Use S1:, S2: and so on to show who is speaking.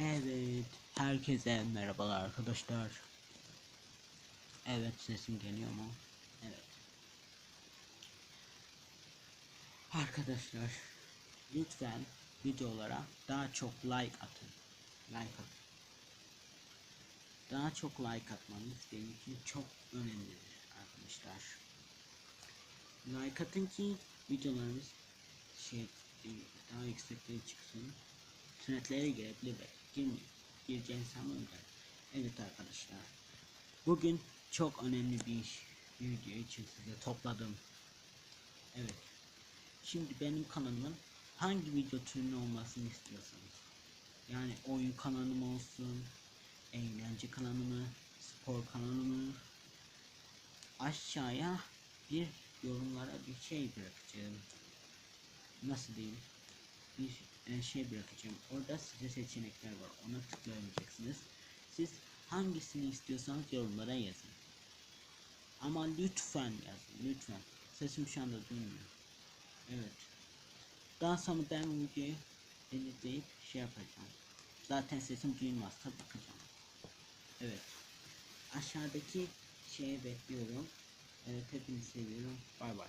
S1: Evet, herkese merhabalar arkadaşlar. Evet, sesim geliyor mu? Evet. Arkadaşlar, lütfen videolara daha çok like atın. Like atın. Daha çok like atmanız benim için çok önemlidir arkadaşlar. Like atın ki videolarımız şey daha yükseklere çıksın. Sünnetlere girebilir ve girmeyin. Gireceğini sanmıyorum. Evet arkadaşlar. Bugün çok önemli bir iş video için size topladım. Evet. Şimdi benim kanalımın hangi video türünün olmasını istiyorsanız. Yani oyun kanalı mı olsun, eğlence kanalı mı, spor kanalı mı? Aşağıya bir yorumlara bir şey bırakacağım. Nasıl diyeyim? Bir e, şey bırakacağım. Orada size seçenekler var. Ona tıklayabileceksiniz. Siz hangisini istiyorsanız yorumlara yazın. Ama lütfen yazın. Lütfen. Sesim şu anda duymuyor. Evet. Daha sonra ben bu videoyu editleyip şey yapacağım. Zaten sesim duymazsa bakacağım. Evet. Aşağıdaki şeye bekliyorum. Evet hepinizi seviyorum. Bay bay.